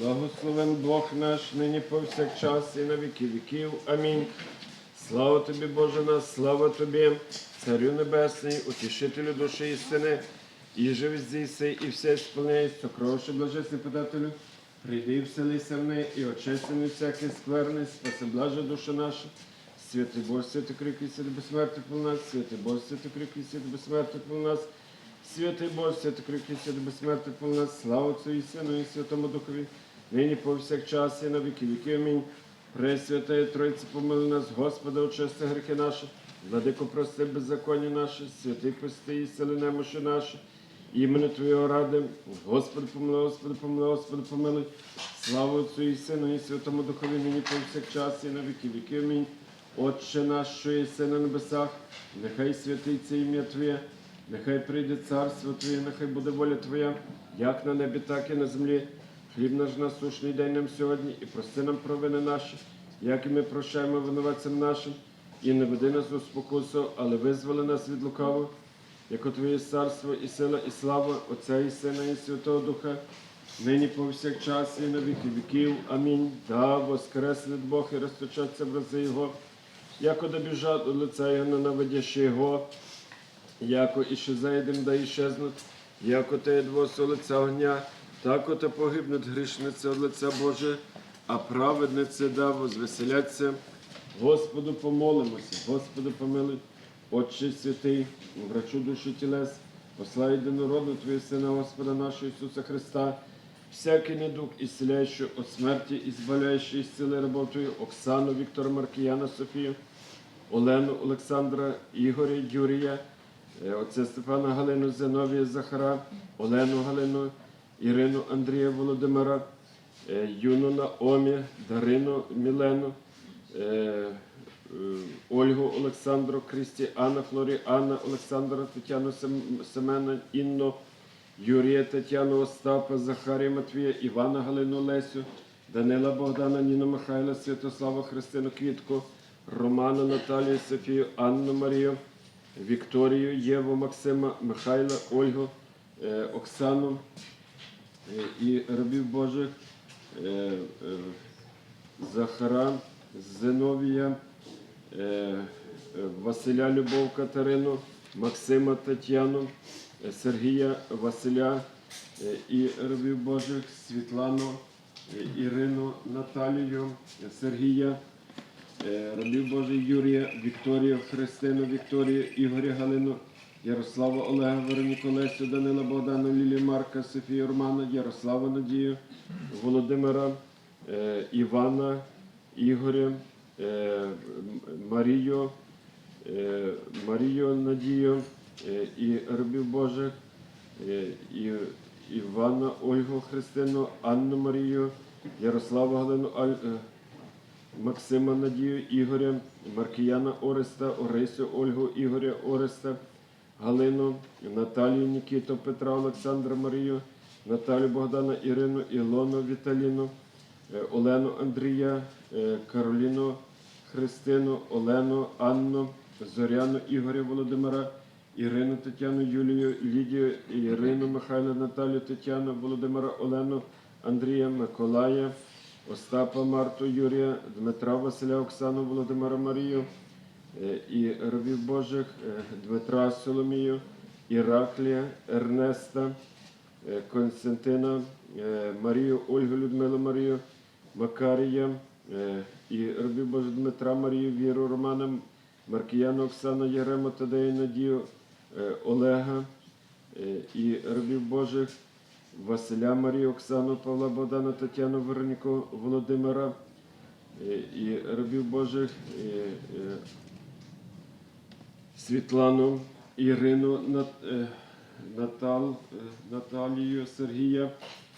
Благословен Бог наш, нині повсякчас і на віки віків. Амінь. Слава тобі, Боже наш, слава тобі, Царю Небесний, утішителю душі істини, і живи здійси, і все сповняє, сокровище блажесний подателю. Прийди вселися в неї, і очисти від всякий скверний, спаси блаже душа наша. Святий Боже, святий крик святий безсмертний пол нас, святий Боже, святий крик святий безсмертний пол нас. Святий Боже, святий крик і святий безсмертний пол нас, слава Отцю і Сину і Святому Духові, нині повсякчас і на віки віки. Амінь. Пресвятая Тройці, помили нас, Господи, очисти гріхи наші, владико прости беззаконня наші, святий пости і сили немощі наші, імені Твоєго ради, Господи, помилуй, Господи, помилуй, Господи, помилуй. Слава Отцю і Сину і Святому Духові, нині повсякчас і на віки віки. Амінь. Отче наш, що єси на небесах, нехай святиться ім'я Твоє, нехай прийде царство Твоє, нехай буде воля Твоя, як на небі, так і на землі. Хліб наш насущний день нам сьогодні, і прости нам провини наші, як і ми прощаємо винуватцям нашим, і не веди нас у спокусу, але визволи нас від лукавого, як Твоє царство і сила, і слава Отця і Сина, і Святого Духа, нині повсякчас і на віки віків. Амінь. Да, воскреснет Бог і розточаться в рази Його, яко добіжать от лиця Його ненавидящі Його, яко іще зайдем, да іщезнуть, яко те двосо лиця огня, так оте погибнуть грішниці от лиця Боже, а праведниці да возвеселяться. Господу помолимося, Господу помилуй, Отче святий, врачу душі тілес, посла єдинородну Твою Сина Господа нашого Ісуса Христа, всякий недуг ісціляючий от смерті, і збавляючий із цілої роботою, Оксану, Віктора Маркіяна, Софію, Олену, Олександра, Ігоря, Юрія, отця Степана Галину, Зиновія, Захара, Олену Галину, Ірину, Андрія Володимира, е, Юну Наомі, Дарину Мілену, е, е, Ольгу Олександру, Крістіана, Флоріана, Олександра, Тетяну Семена, Інну, Юрія Тетяну, Остапа, Захарія Матвія, Івана Галину Лесю, Данила Богдана, Ніну Михайла, Святослава Христину Квітку, Романа Наталію, Софію, Анну Марію, Вікторію, Єву, Максима, Михайла, Ольгу, е, Оксану е, і рабів Божих, е, Захара, Зиновія, Василя Любов Катерину, Максима Тетяну, Сергія Василя і рабів Божих, Світлану, Ірину Наталію, Сергія, рабів Божих Юрія, Вікторію, Христину, Вікторію, Ігоря Галину, Ярослава Олега, Вероніку Лесю, Данила Богдана, Лілію Марка, Софію Романа, Ярослава Надію, Володимира, е, Івана, Ігоря, е, Марію, е, Марію Надію е, і рабів Божих, е, і Івана Ольгу Христину, Анну Марію, Ярославу Галину Аль, е, Максима Надію, Ігоря, Маркіяна Ореста, Орисю Ольгу, Ігоря Ореста, Галину, Наталію Нікіту, Петра Олександра Марію, Наталю Богдана Ірину, Ілону Віталіну, е, Олену Андрія, е, Кароліну Христину, Олену, Анну, Зоряну Ігоря Володимира, Ірину Тетяну, Юлію, Лідію, Ірину Михайла, Наталію Тетяну, Володимира, Олену, Андрія, Миколая, Остапа Марту, Юрія, Дмитра Василя, Оксану, Володимира Марію, е, і рабів Божих е, Дмитра Соломію, Іраклія, Ернеста, е, Константина, Марію, Ольгу Людмилу Марію, Макарія, і рабів Божих Дмитра Марію, Віру Романа, Маркіяна Оксана, Єрему Тадею Надію, Олега і рабів Божих Василя Марію, Оксану, Павла Богдана, Тетяну, Вероніку, Володимира е, і рабів Божих е, е, Світлану, Ірину, Нат- Натал, Наталію, Сергія,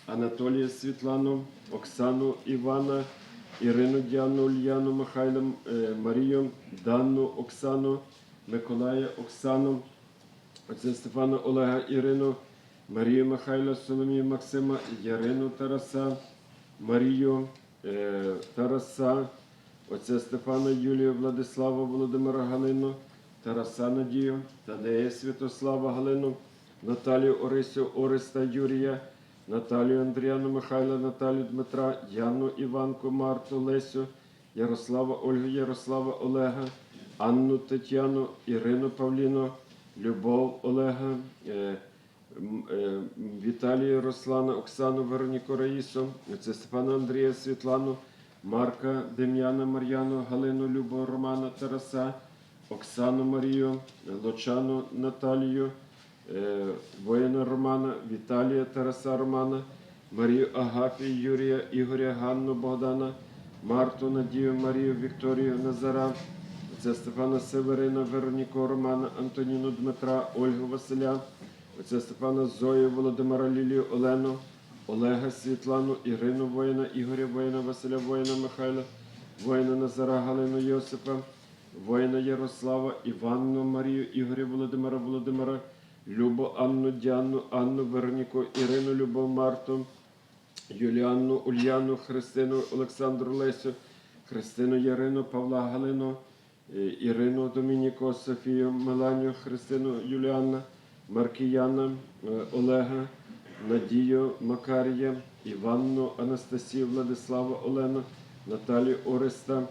Анатолія Світлану, Оксану Івана, Ірину Діану, Ульяну, Михайла, е, Марію, Данну, Оксану, Миколая, Оксану, Стефана Олега Ірину, Марію Михайла, Соломію Максима, Ярину Тараса, Марію е, Тараса, отця Стефана Юлію, Владислава Володимира Галину, Тараса Надію, Тадея Святослава Галину, Наталію Орисю, Ореста Юрія, Наталію Андріану, Михайла, Наталію Дмитра, Яну Іванку, Марту, Лесю, Ярослава, Ольгу, Ярослава, Олега, Анну Тетяну, Ірину Павліну, Любов Олега, е, е, Віталія Руслана, Оксану Вероніку Раїсу, це Степана Андрія Світлану, Марка Дем'яна Мар'яну, Галину Любу Романа Тараса, Оксану Марію, Лочану Наталію, е, воїна Романа, Віталія Тараса Романа, Марію Агафію, Юрія Ігоря, Ганну Богдана, Марту Надію, Марію Вікторію Назара, це Стефана Северина, Вероніку Романа, Антоніну Дмитра, Ольгу Василя, Отця Стефана Зою, Володимира Лілію, Олену, Олега Світлану, Ірину воїна, Ігоря воїна, Василя воїна, Михайла, воїна Назара, Галину Йосипа, воїна Ярослава, Іванну Марію, Ігоря Володимира, Володимира, Любу, Анну, Діану, Анну, Вероніку, Ірину, Любов, Марту, Юліанну, Ульяну, Христину, Олександру Лесю, Христину Ярину, Павла Галину, е, Ірину Домініко, Софію, Меланію, Христину Юліанна, Маркіяна, е, Олега, Надію Макарія, Іванну, Анастасію, Владислава, Олену, Наталію Ореста,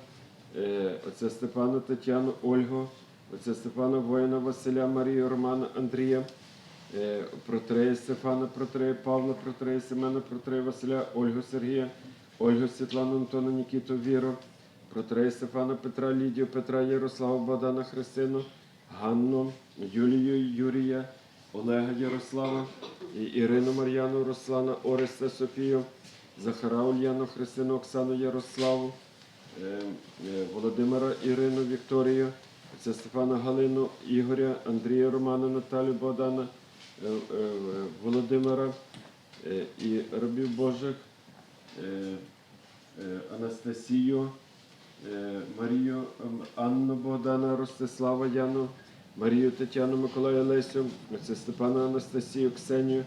е, отця Степана Тетяну, Ольгу, отця Степана Воїна, Василя, Марію, Романа, Андрія, е, протрея Стефана, протрея Павла, протрея Семена, протрея Василя, Ольгу Сергія, Ольгу Світлану, Антона, Нікіту, Віру, протрея Стефана, Петра, Лідію, Петра, Ярослава, Богдана, Христину, Ганну, Юлію, Юрія, Олега Ярослава, Ірину Мар'яну, Руслана, Ореста, Софію, Захара Ульяну, Христину, Оксану, Ярославу, е, е, Володимира Ірину, Вікторію, це Стефана Галину, Ігоря, Андрія Романа, Наталю Богдана, е, Володимира і рабів Божих, Анастасію, Марію, Анну Богдана, Ростислава Яну, Марію Тетяну, Миколая Лесю, це Степана Анастасію, Ксенію,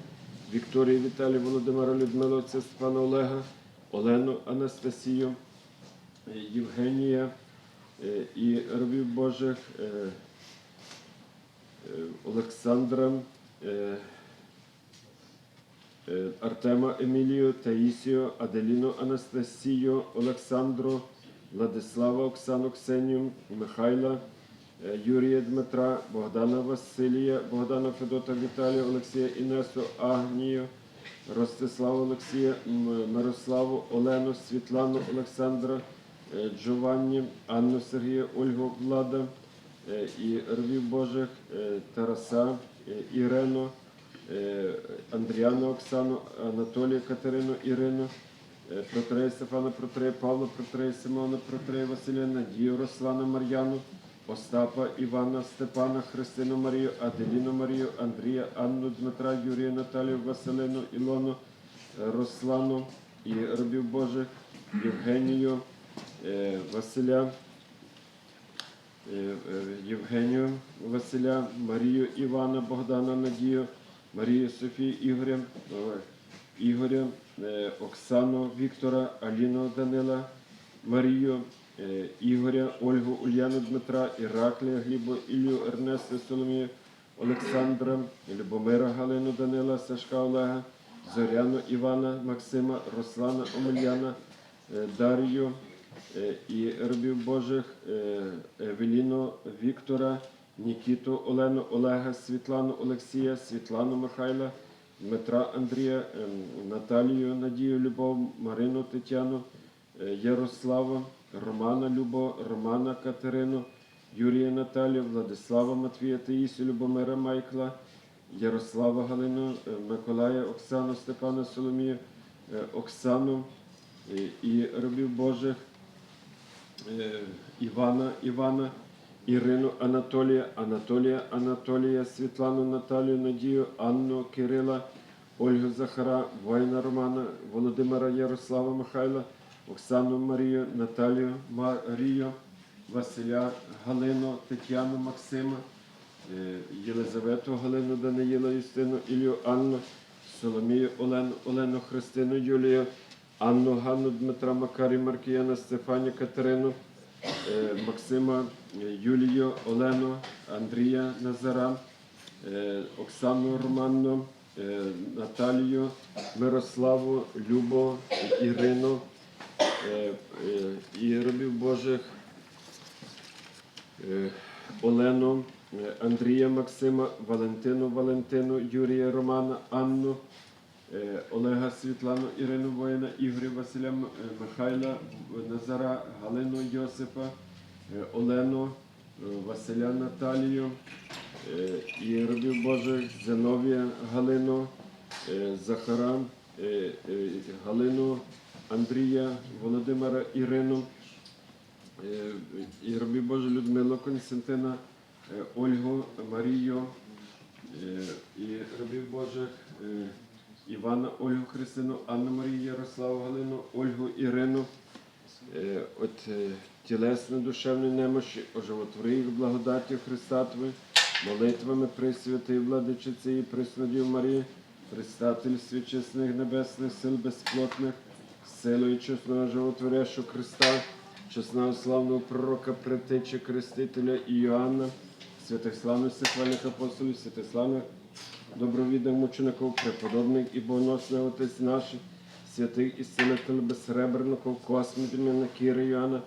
Вікторію Віталію, Володимира Людмилу, це Степана Олега, Олену Анастасію, е, Євгенія е, і рабів Божих, е, Олександра, Артема Емілію, Таїсію, Аделіну Анастасію, Олександру, Владислава Оксану Ксенію, Михайла, Юрія Дмитра, Богдана Василія, Богдана Федота Віталія, Олексія Інесу, Агнію, Ростислава Олексія, Мирославу, Олену, Світлану, Олександра, е, Джованні, Анну Сергія, Ольгу Влада е, і Рвів Божих, е, Тараса, е, Ірену, е, Андріану Оксану, Анатолія Катерину, Ірину, е, Протрея Стефана, Протрея Павла, Протрея Симона, Протрея Василя, Надію Руслана Мар'яну, Остапа Івана, Степана, Христину Марію, Аделіну Марію, Андрія, Анну, Дмитра, Юрія, Наталію, Василину, Ілону, Руслану і рабів Божих, Євгенію, е, Василя, е, е, Євгенію Василя, Марію Івана, Богдана Надію, Марію Софію Ігоря, Ігоря, Оксану Віктора, Аліну Данила, Марію, Ігоря, Ольгу, Ульяну Дмитра, Іраклія, Глібу, Ілю, Ернеста, Соломію, Олександра, Любомира Галину Данила, Сашка Олега, Зоряну Івана, Максима, Руслана Омельяна, е, Дар'ю е, і рабів Божих, е, Евеліну Віктора, Нікіту Олену, Олега, Світлану Олексія, Світлану Михайла, Дмитра Андрія, ем, Наталію Надію Любов, Марину Тетяну, е, Ярослава, Романа Любо, Романа Катерину, Юрія Наталію, Владислава Матвія Таїсю, Любомира Майкла, Ярослава Галину, е, Миколая Оксану, Степана Соломію, е, Оксану е, і рабів Божих, Івана Івана, Ірину Анатолія, Анатолія Анатолія, Світлану Наталію, Надію, Анну Кирила, Ольгу Захара, воїна Романа, Володимира Ярослава Михайла, Оксану Марію, Наталію Марію, Василя Галину, Тетяну Максима, е, Єлизавету Галину Даниїла Юстину, Ілію Анну, Соломію Олену, Олену Христину Юлію, Анну Ганну Дмитра Макарі Маркіяна, Стефані Катерину, е, Максима е, Юлію, Олену, Андрія Назара, Оксану Романну, Наталію, Мирославу, Любу, Ірину і робів Божих, е, Олену, е, Андрія Максима, Валентину Валентину, Юрія Романа, Анну, е, Олега Світлану, Ірину Воїна, Ігоря Василя е, Михайла, Назара, Галину Йосипа, е, Олену, е, Василя Наталію, е, і робів Божих Зиновія Галину, е, Захара, е, е, Галину, Андрія, Володимира, Ірину, е, і робів Боже Людмилу Константина, е, Ольгу, Марію, е, і робів Божих Івана, Ольгу Христину, Анну Марію, Ярославу Галину, Ольгу Ірину. От тілесне душевної немощі, оживотвори їх благодаті Христа Твої, молитвами Пресвятої владичиці і Преснодів Марії, предстательстві чесних небесних сил безплотних, силою чесного животворящого Христа, чесного славного пророка, предтечі Крестителя Іоанна, святих славних сихвальних апостолів, святих славних добровідних мучеників, преподобних і богоносних отець наших, святих і безсребреників, Косми, Діміна, Кіри, Йоанна,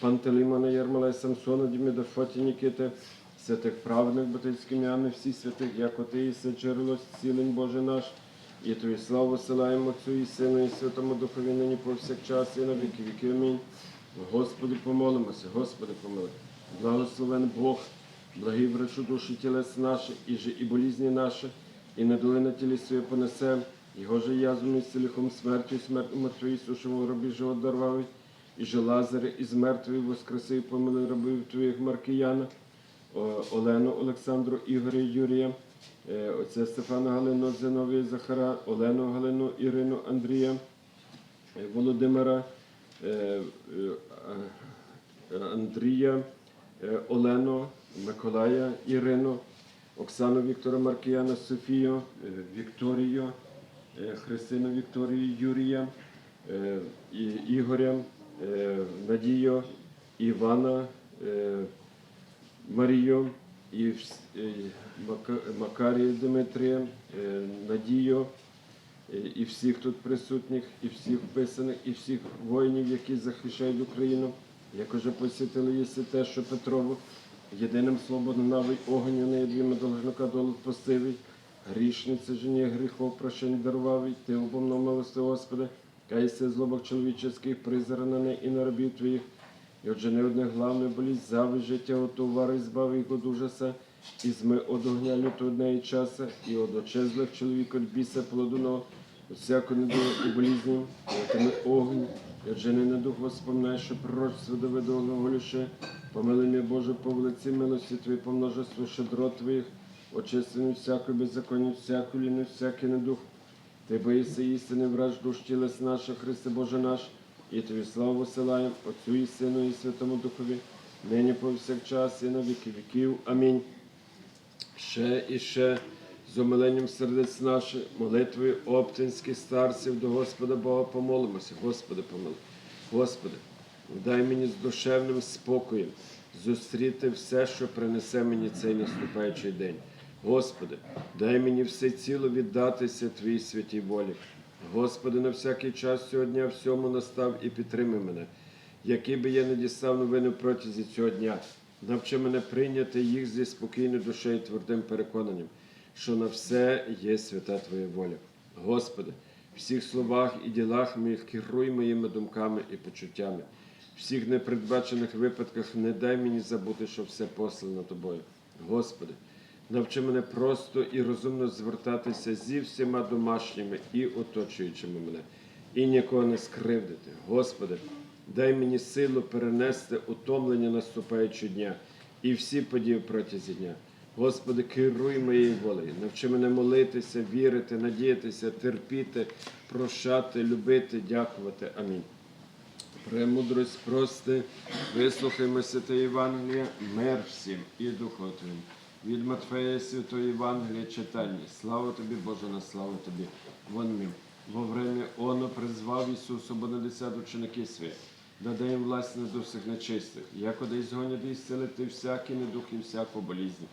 Пантелеймона, Єрмола, Самсона, Діміда, Фоті, Нікіти, святих праведних батьківським ім'ями, всі святих, як і все джерело, зцілень Боже наш, і Твою славу силаємо Отцю і Сину, і Святому Духові, нині повсякчас, і на віки віки. Амінь. Господи, помолимося, Господи, помилуй. Благословен Бог, благий врачу душі тілес наші, і же і болізні наші, і недоли на тілі своє понесе, його же язвами з лихом смертю, і мертвої сушимо в гробі живот дарвавий, і же Лазаря із мертвої воскресив, помилуй рабів твоїх Маркияна, О- Олену, Олександру, Ігоря, Юрія, отця Стефана Галину, Зиновія, Захара, Олену, Галину, Ірину, Андрія, е, Володимира, е, е, е, Андрія, е, Олену, Миколая, Ірину, Оксану Віктора Маркіяна, Софію, е, Вікторію, е, Христину Вікторію, Юрія, е, Ігоря, е, Надію, Івана, е, Марію, і е, Макарія Дмитрія, е, Надію, е, і всіх тут присутніх, і всіх вписаних, і всіх воїнів, які захищають Україну, як уже посвятили єси те, що Петрову, єдиним свободним навий огонь, не двіма должника долу постивий, грішниця жені гріхов прощень дарував, ти обомно милости Господи, кайся злобок чоловічих, призранений і на рабів твоїх, і отже не одне главне болість, зави життя от товари, збави їх од і зми од огня лютого і часа, і од очезлих чоловік від біса плодуного, от всяку недолу і болізні, отими огонь, і отже не на дух воспоминай, що пророчство Давида глаголюще, помили мене Боже по велиці милості Твої, по множеству щедрот Твоїх, очистину всякої беззаконня, всяку ліну, всякий недух, ти боїшся істини, враж душ тілес наших, Христе Боже наш, і тобі славу силаєм, Отцю і Сину, і Святому Духові, нині повсякчас, і на віки віків. Амінь. Ще і ще з умиленням сердець наших, молитвою оптинських старців до Господа Бога помолимося. Господи, помилуй. Господи, дай мені з душевним спокоєм зустріти все, що принесе мені цей наступаючий день. Господи, дай мені все ціло віддатися Твоїй святій волі. Господи, на всякий час цього дня всьому настав і підтримай мене, який би я не дістав новини протязі цього дня. Навчи мене прийняти їх зі спокійною душею і твердим переконанням, що на все є свята Твоя воля. Господи, в всіх словах і ділах моїх керуй моїми думками і почуттями. В всіх непередбачених випадках не дай мені забути, що все послано тобою. Господи, навчи мене просто і розумно звертатися зі всіма домашніми і оточуючими мене, і нікого не скривдити. Господи, дай мені силу перенести утомлення наступаючого дня і всі події протязі дня. Господи, керуй моєю волею, навчи мене молитися, вірити, надіятися, терпіти, прощати, любити, дякувати. Амінь. Премудрость прости, вислухаймо святе Євангелія, мир всім і духотвим. Від Матфея Святої Євангелія читання. Слава тобі, Боже, на славу тобі. Вон мім. Во время оно призвав Ісус обонадесят ученики свої, даде їм власть на всіх нечистих, якоди згонять і зцілити всякий недух і всяку болізнь.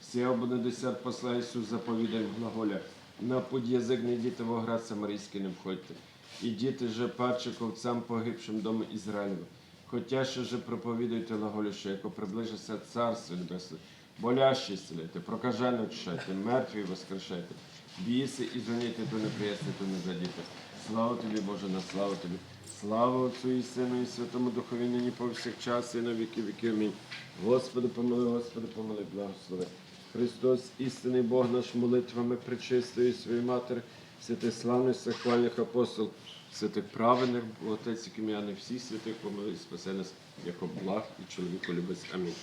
Всі обонадесят посла Ісус заповідає глаголя. на путь язик не йдіте в оград самарійський не входьте. І діти же парче ковцям погибшим дому Ізраїлеву. Хотя ще же проповідуйте лаголіше, яко приближиться Царство Небесне. Болящі зцілите, прокажене очищайте, мертві воскрешайте, біси і зоніте, то не приясне, то не жадіте. Слава тобі, Боже, на славу тобі. Слава Отцю і Сину і Святому Духові, нині повсякчас і на віки віки. Амінь. Господи, помили, Господи, помили, благослови. Христос, істинний Бог наш, молитвами причистої своєї матері, святих славних, сахвальних апостол, святих праведних, Отець і ім'я не всіх святих помили, і спаси нас, як благ і чоловіку любець. Амінь.